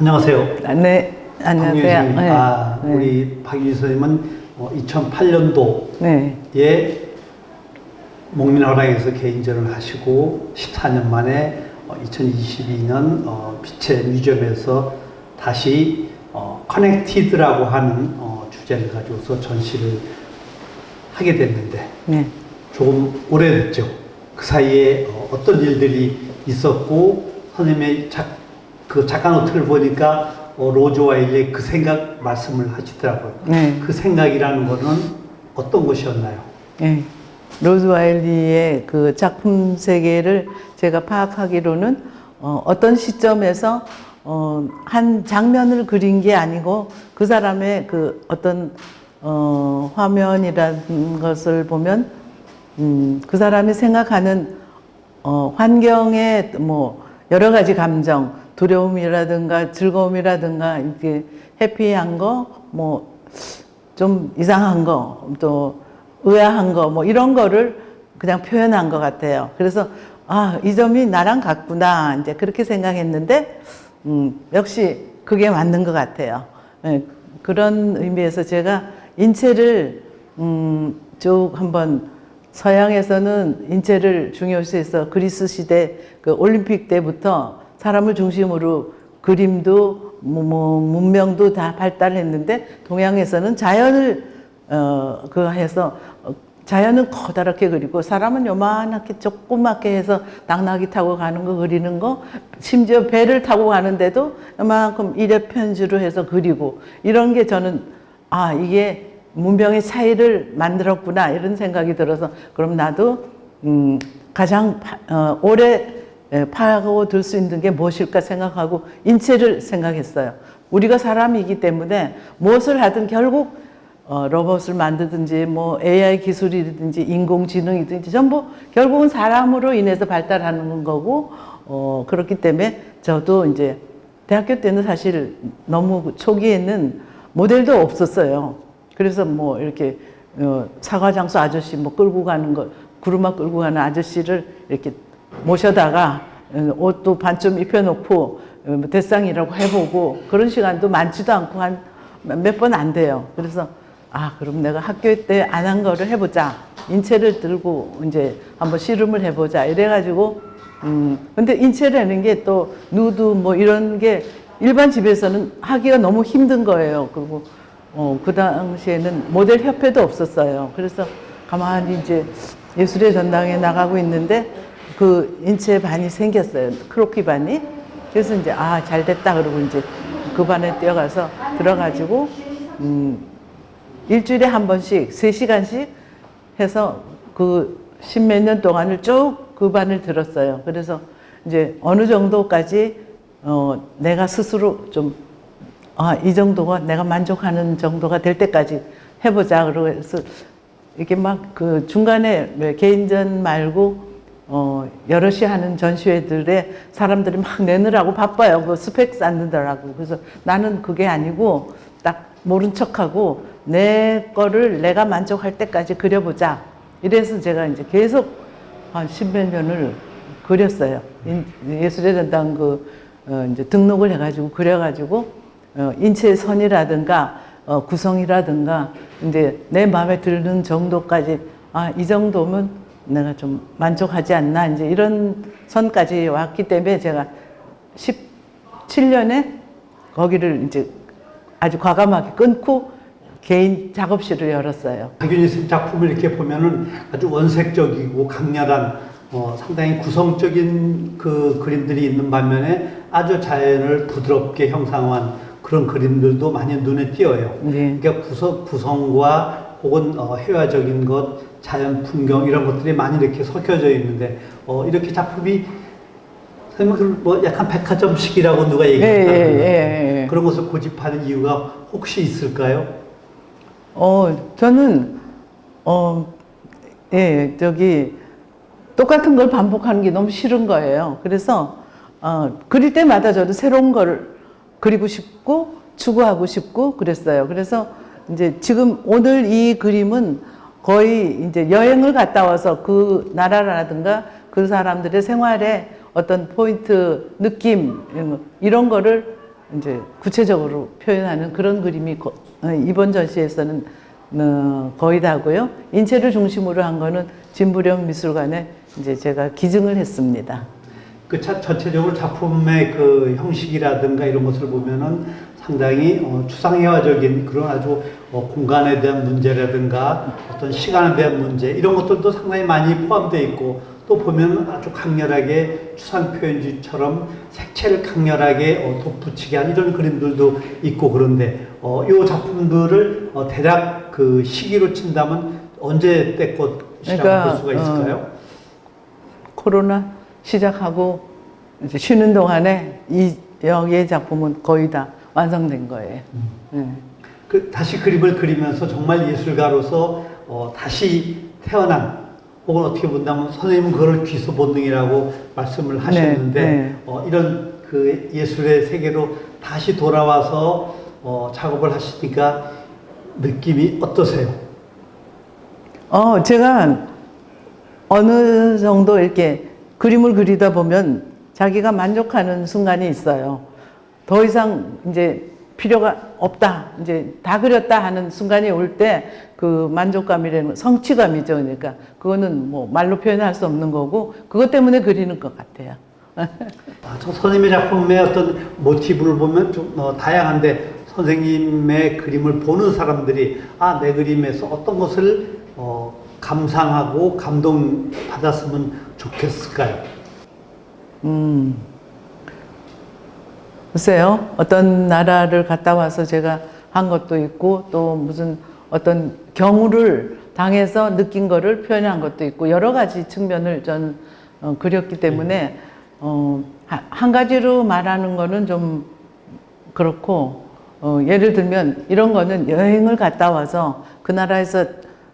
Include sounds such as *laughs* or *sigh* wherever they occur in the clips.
안녕하세요. 아, 네, 안녕하세요. 네. 아, 네. 우리 박유진 선생님은 2008년도에 네, 목민화랑에서 개인전을 하시고 14년 만에 2022년 빛의 뮤지엄에서 다시 어, 커넥티드라고 하는 어, 주제를 가지고서 전시를 하게 됐는데 네. 조금 오래됐죠. 그 사이에 어, 어떤 일들이 있었고 선생님의 작, 그 작가 노트를 보니까 어, 로즈 와일의 그 생각 말씀을 하시더라고요. 네. 그 생각이라는 거는 어떤 것이었나요? 네. 로즈 와일리의 그 작품 세계를 제가 파악하기로는 어, 어떤 시점에서 어, 한 장면을 그린 게 아니고 그 사람의 그 어떤 어, 화면이라는 것을 보면 음, 그 사람이 생각하는 어, 환경의 뭐 여러 가지 감정, 두려움이라든가 즐거움이라든가 이렇게 해피한 거, 뭐 좀 이상한 거, 또 의아한 거, 뭐 이런 거를 그냥 표현한 것 같아요. 그래서 아, 이 점이 나랑 같구나. 이제 그렇게 생각했는데, 음, 역시 그게 맞는 것 같아요. 예, 그런 의미에서 제가 인체를, 음, 쭉 한번 서양에서는 인체를 중요시해서 그리스 시대 그 올림픽 때부터 사람을 중심으로 그림도 뭐, 뭐 문명도 다 발달했는데 동양에서는 자연을 어 그 해서 어, 자연은 커다랗게 그리고 사람은 요만하게 조그맣게 해서 낙나기 타고 가는 거 그리는 거 심지어 배를 타고 가는데도 요만큼 일회 편지로 해서 그리고 이런 게 저는 아 이게 문명의 차이를 만들었구나 이런 생각이 들어서 그럼 나도 음, 가장 파, 어, 오래 에, 파고 들 수 있는 게 무엇일까 생각하고 인체를 생각했어요. 우리가 사람이기 때문에 무엇을 하든 결국 어, 로봇을 만드든지 뭐 AI 기술이든지 인공지능이든지 전부 결국은 사람으로 인해서 발달하는 거고 어, 그렇기 때문에 저도 이제 대학교 때는 사실 너무 초기에는 모델도 없었어요. 그래서 뭐 이렇게 어, 사과장수 아저씨 뭐 끌고 가는 거 구르마 끌고 가는 아저씨를 이렇게 모셔다가 어, 옷도 반쯤 입혀놓고 어, 뭐 대상이라고 해보고 그런 시간도 많지도 않고 한 몇 번 안 돼요. 그래서 아 그럼 내가 학교 때 안 한 거를 해보자. 인체를 들고 이제 한번 씨름을 해보자. 이래가지고 음 근데 인체라는 게 또 누드 뭐 이런 게 일반 집에서는 하기가 너무 힘든 거예요. 그리고 어, 그 당시에는 모델 협회도 없었어요. 그래서 가만히 이제 예술의 전당에 나가고 있는데 그 인체 반이 생겼어요. 크로키 반이. 그래서 이제 아, 잘 됐다. 그러고 이제 그 반에 뛰어가서 들어가지고, 음, 일주일에 한 번씩, 세 시간씩 해서 그 십몇 년 동안을 쭉 그 반을 들었어요. 그래서 이제 어느 정도까지 어, 내가 스스로 좀 아, 이 정도가 내가 만족하는 정도가 될 때까지 해보자. 그래서 이렇게 막 그 중간에 왜 개인전 말고 어, 여럿이 하는 전시회들에 사람들이 막 내느라고 바빠요. 그 스펙 쌓느더라고. 그래서 나는 그게 아니고 딱 모른 척하고 내 거를 내가 만족할 때까지 그려보자. 이래서 제가 이제 계속 한 십몇 년을 그렸어요. 인- 예술의 전당 그, 어, 이제 등록을 해가지고 그려가지고 어, 인체 선이라든가 어, 구성이라든가 이제 내 마음에 드는 정도까지 아, 이 정도면 내가 좀 만족하지 않나 이제 이런 선까지 왔기 때문에 제가 17년에 거기를 이제 아주 과감하게 끊고 개인 작업실을 열었어요. 박윤희 작품을 이렇게 보면은 아주 원색적이고 강렬한 어, 상당히 구성적인 그 그림들이 있는 반면에 아주 자연을 부드럽게 형상화한 그런 그림들도 많이 눈에 띄어요. 네. 그러니까 구성, 구성과 혹은 어, 해화적인 것, 자연 풍경 이런 것들이 많이 이렇게 섞여져 있는데 어, 이렇게 작품이 선생님 그뭐 약간 백화점식이라고 누가 예, 얘기했다는 예, 예, 예. 그런 것을 고집하는 이유가 혹시 있을까요? 어, 저는, 어, 예, 저기, 똑같은 걸 반복하는 게 너무 싫은 거예요. 그래서, 어, 그릴 때마다 저도 새로운 걸 그리고 싶고, 추구하고 싶고, 그랬어요. 그래서, 이제 지금 오늘 이 그림은 거의 이제 여행을 갔다 와서 그 나라라든가 그 사람들의 생활에 어떤 포인트, 느낌, 이런 거를 이제 구체적으로 표현하는 그런 그림이 거- 어, 이번 전시에서는 어, 거의 다고요. 인체를 중심으로 한 거는 진부령 미술관에 이제 제가 기증을 했습니다. 그 자, 전체적으로 작품의 그 형식이라든가 이런 것을 보면은 상당히 어, 추상회화적인 그런 아주 어, 공간에 대한 문제라든가 어떤 시간에 대한 문제 이런 것들도 상당히 많이 포함되어 있고 또 보면 아주 강렬하게 추상 표현지처럼 색채를 강렬하게 어, 덧붙이게 한 이런 그림들도 있고 그런데 어, 이 작품들을 어, 대략 그 시기로 친다면 언제 때 것이라고 그러니까, 볼 수가 있을까요? 코로나 시작하고 이제 쉬는 동안에 이 여기의 작품은 거의 다 완성된 거예요. 네. 그 다시 그림을 그리면서 정말 예술가로서 어, 다시 태어난 혹은 어떻게 본다면 선생님은 그걸 귀소 본능이라고 말씀을 하셨는데 네. 어, 이런 그 예술의 세계로 다시 돌아와서 어, 작업을 하시니까 느낌이 어떠세요? 어, 제가 어느 정도 이렇게 그림을 그리다 보면 자기가 만족하는 순간이 있어요. 더 이상 이제 필요가 없다. 이제 다 그렸다 하는 순간이 올 때 그 만족감이라는 거, 성취감이죠. 그러니까 그거는 뭐 말로 표현할 수 없는 거고 그것 때문에 그리는 것 같아요. *laughs* 아, 저 선생님의 작품의 어떤 모티브를 보면 좀 어, 다양한데 선생님의 그림을 보는 사람들이 아 내 그림에서 어떤 것을 어, 감상하고 감동 받았으면 좋겠을까요? 음. 글쎄요. 어떤 나라를 갔다 와서 제가 한 것도 있고 또 무슨 어떤 경우를 당해서 느낀 거를 표현한 것도 있고 여러 가지 측면을 전 어, 그렸기 때문에 어, 하- 한 가지로 말하는 거는 좀 그렇고 어, 예를 들면 이런 거는 여행을 갔다 와서 그 나라에서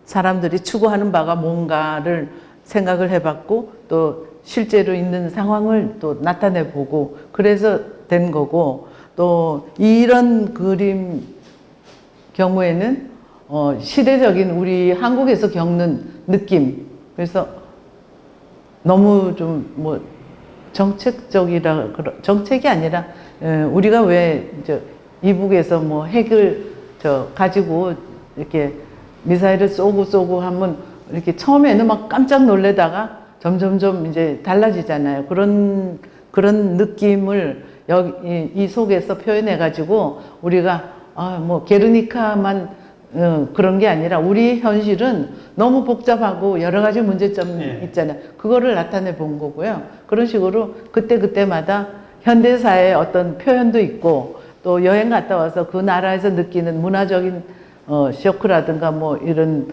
사람들이 추구하는 바가 뭔가를 생각을 해봤고 또 실제로 있는 상황을 또 나타내 보고 그래서 된 거고 또 이런 그림 경우에는 어, 시대적인 우리 한국에서 겪는 느낌 그래서 너무 좀 뭐 정책적이라 정책이 아니라 에, 우리가 왜 이제 이북에서 뭐 핵을 저 가지고 이렇게 미사일을 쏘고 쏘고 하면 이렇게 처음에는 막 깜짝 놀래다가 점점점 이제 달라지잖아요. 그런 그런 느낌을 여기 이, 이 속에서 표현해 가지고 우리가 아 뭐 게르니카만 어, 그런 게 아니라 우리 현실은 너무 복잡하고 여러 가지 문제점이 네. 있잖아요. 그거를 나타내 본 거고요. 그런 식으로 그때 그때마다 현대사의 어떤 표현도 있고 또 여행 갔다 와서 그 나라에서 느끼는 문화적인 어, 쇼크라든가 뭐 이런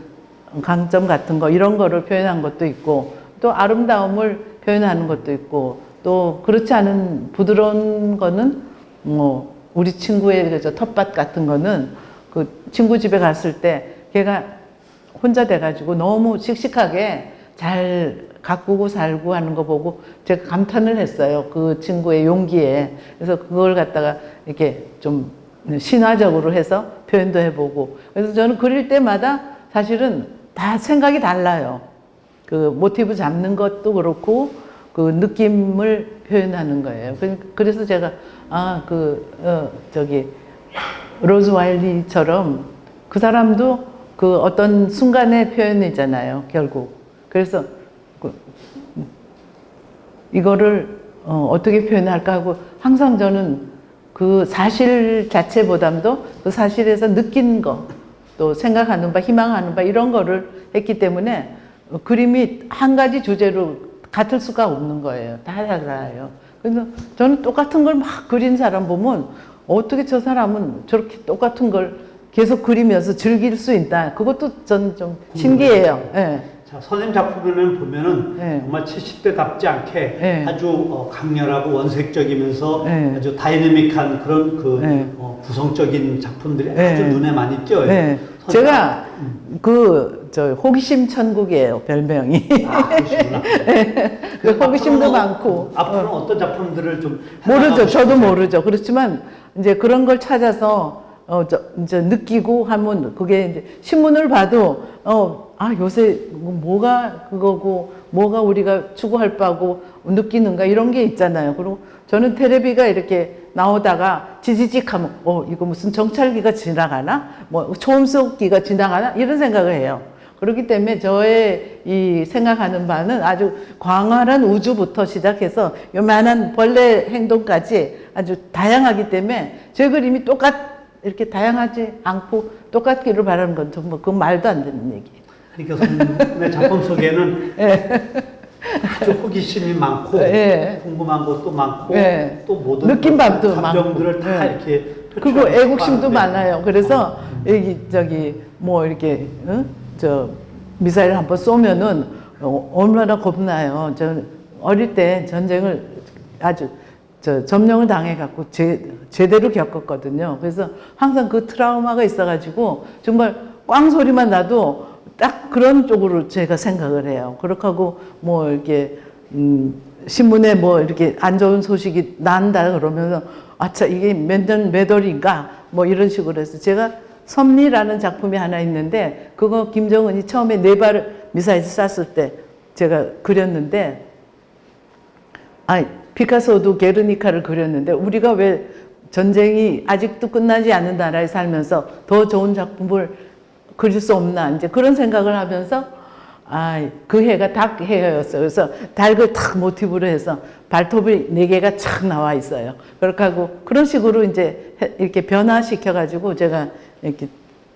강점 같은 거 이런 거를 표현한 것도 있고 또 아름다움을 표현하는 것도 있고 또 그렇지 않은 부드러운 거는 뭐 우리 친구의 그저 텃밭 같은 거는 그 친구 집에 갔을 때 걔가 혼자 돼가지고 너무 씩씩하게 잘 가꾸고 살고 하는 거 보고 제가 감탄을 했어요. 그 친구의 용기에. 그래서 그걸 갖다가 이렇게 좀 신화적으로 해서 표현도 해보고. 그래서 저는 그릴 때마다 사실은 다 생각이 달라요. 그 모티브 잡는 것도 그렇고 그 느낌을 표현하는 거예요. 그- 그래서 제가 아 그 어, 저기 로즈 와일리처럼 그 사람도 그 어떤 순간의 표현이잖아요. 결국 그래서 그 이거를 어, 어떻게 표현할까 하고 항상 저는 그 사실 자체보담도 그 사실에서 느낀 거, 또 생각하는 바, 희망하는 바 이런 거를 했기 때문에 어, 그림이 한 가지 주제로 같을 수가 없는 거예요. 다 달라요. 그래서 저는 똑같은 걸 막 그린 사람 보면 어떻게 저 사람은 저렇게 똑같은 걸 계속 그리면서 즐길 수 있다. 그것도 저는 좀 신기해요. 예. 자, 선생님 작품을 보면은 네. 정말 70대답지 않게 네. 아주 어, 강렬하고 원색적이면서 네. 아주 다이내믹한 그런 그 네. 어, 구성적인 작품들이 네. 아주 눈에 많이 띄어요. 네. 제가 그 저 호기심 천국이에요 별명이. 아, 그러시구나. *laughs* 그 호기심도 앞으로는- 많고. 앞으로는 어. 떤 작품들을 좀 모르죠. 저도? 모르죠. 그렇지만 이제 그런 걸 찾아서 어, 저, 이제 느끼고 하면 그게 이제 신문을 봐도 어, 아, 요새 뭐가 그거고 뭐가 우리가 추구할 바고 느끼는가 이런 게 있잖아요. 그리고 저는 테레비가 이렇게 나오다가 지지직 하면 어 이거 무슨 정찰기가 지나가나 뭐 초음속기가 지나가나 이런 생각을 해요. 그렇기 때문에 저의 이 생각하는 바는 아주 광활한 우주부터 시작해서 요만한 벌레 행동까지 아주 다양하기 때문에 제 그림이 똑같 이렇게 다양하지 않고 똑같기를 바라는 건 정말 그 말도 안 되는 얘기예요. 그러니까 선생님의 작품 속에는 아주 호기심이 많고 예. 궁금한 것도 많고 예. 또 모든 느낀 바도 감정들을 많고. 다 예. 이렇게 그리고 애국심도 많아요. 그래서 여기 저기 뭐 이렇게 응? 저 미사일 한 번 쏘면은 어, 얼마나 겁나요. 저 어릴 때 전쟁을 아주 저 점령을 당해 갖고 제, 제대로 겪었거든요. 그래서 항상 그 트라우마가 있어 가지고 정말 꽝 소리만 나도 딱 그런 쪽으로 제가 생각을 해요. 그렇게 하고 뭐 이렇게 음, 신문에 뭐 이렇게 안 좋은 소식이 난다 그러면서 아차 이게 몇년몇 월인가 뭐 이런 식으로 해서 제가 섭리라는 작품이 하나 있는데 그거 김정은이 처음에 네발 미사일 쐈을 때 제가 그렸는데 아 피카소도 게르니카를 그렸는데 우리가 왜 전쟁이 아직도 끝나지 않은 나라에 살면서 더 좋은 작품을 그릴 수 없나 이제 그런 생각을 하면서 아 그 해가 닭 해였어요. 그래서 닭을 탁 모티브로 해서 발톱이 네 개가 착 나와 있어요. 그렇게 하고 그런 식으로 이제 해- 이렇게 변화시켜 가지고 제가 이렇게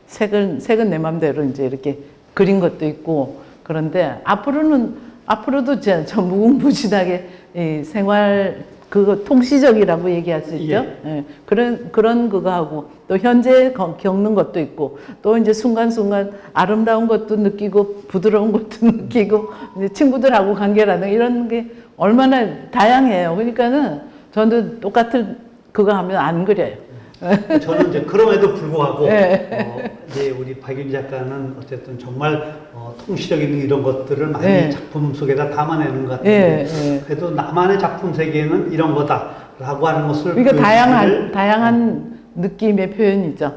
색은 색은 내 맘대로 이제 이렇게 그린 것도 있고 그런데 앞으로는 앞으로도 저, 저 무궁무진하게 이 생활 그거 통시적이라고 얘기할 수 있죠. 예, 그런 그런 그거 하고 또 현재 거- 겪는 것도 있고 또 이제 순간순간 아름다운 것도 느끼고 부드러운 것도 *laughs* 느끼고 이제 친구들하고 관계라든 이런 게 얼마나 다양해요. 그러니까는 저는 똑같은 그거 하면 안 그려요. 저는 이제 그럼에도 불구하고 네. 어, 이제 우리 박윤 작가는 어쨌든 정말 어, 통시적인 이런 것들을 많이 네. 작품 속에다 담아내는 것 같아요. 예, 예. 그래도 나만의 작품 세계는 이런 거다라고 하는 것을 그러니까 보여주기를 다양한 다양한 느낌의 표현이죠.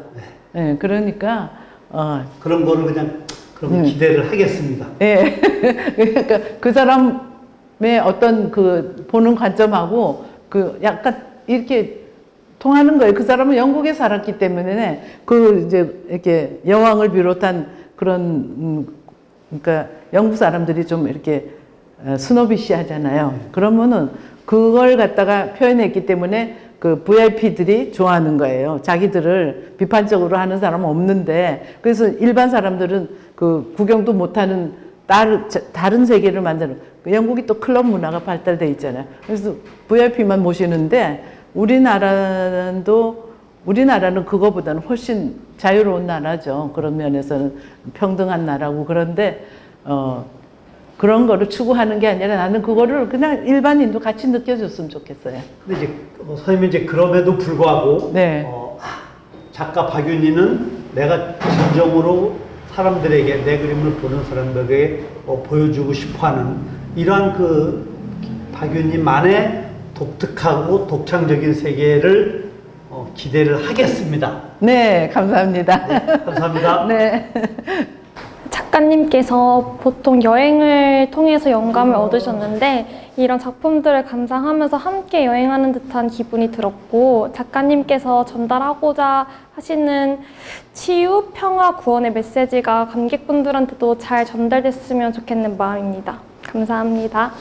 예, 그러니까 어, 그런 거를 그냥 그럼 음. 기대를 하겠습니다. 예. *laughs* 그러니까 그 사람의 어떤 그 보는 관점하고 그 약간 이렇게 통하는 거예요. 그 사람은 영국에 살았기 때문에 그 이제 이렇게 여왕을 비롯한 그런 음 그러니까 영국 사람들이 좀 이렇게 어, 스노비시하잖아요. 그러면은 그걸 갖다가 표현했기 때문에 그 VIP들이 좋아하는 거예요. 자기들을 비판적으로 하는 사람은 없는데 그래서 일반 사람들은 그 구경도 못하는 다른, 다른 세계를 만드는 그 영국이 또 클럽 문화가 발달돼 있잖아요. 그래서 VIP만 모시는데 우리나라도 우리나라는 그거보다는 훨씬 자유로운 나라죠. 그런 면에서는 평등한 나라고 그런데 어 그런 거를 추구하는 게 아니라 나는 그거를 그냥 일반인도 같이 느껴줬으면 좋겠어요. 근데 이제 어, 선생님이 이제 그럼에도 불구하고 네. 어, 작가 박윤희는 내가 진정으로 사람들에게 내 그림을 보는 사람들에게 어, 보여주고 싶어하는 이러한 그 박윤희만의 독특하고 독창적인 세계를 어, 기대를 하겠습니다. 네, 감사합니다. 감사합니다. *laughs* 네. 작가님께서 보통 여행을 통해서 영감을 얻으셨는데 이런 작품들을 감상하면서 함께 여행하는 듯한 기분이 들었고 작가님께서 전달하고자 하시는 치유, 평화, 구원의 메시지가 관객분들한테도 잘 전달됐으면 좋겠는 마음입니다. 감사합니다.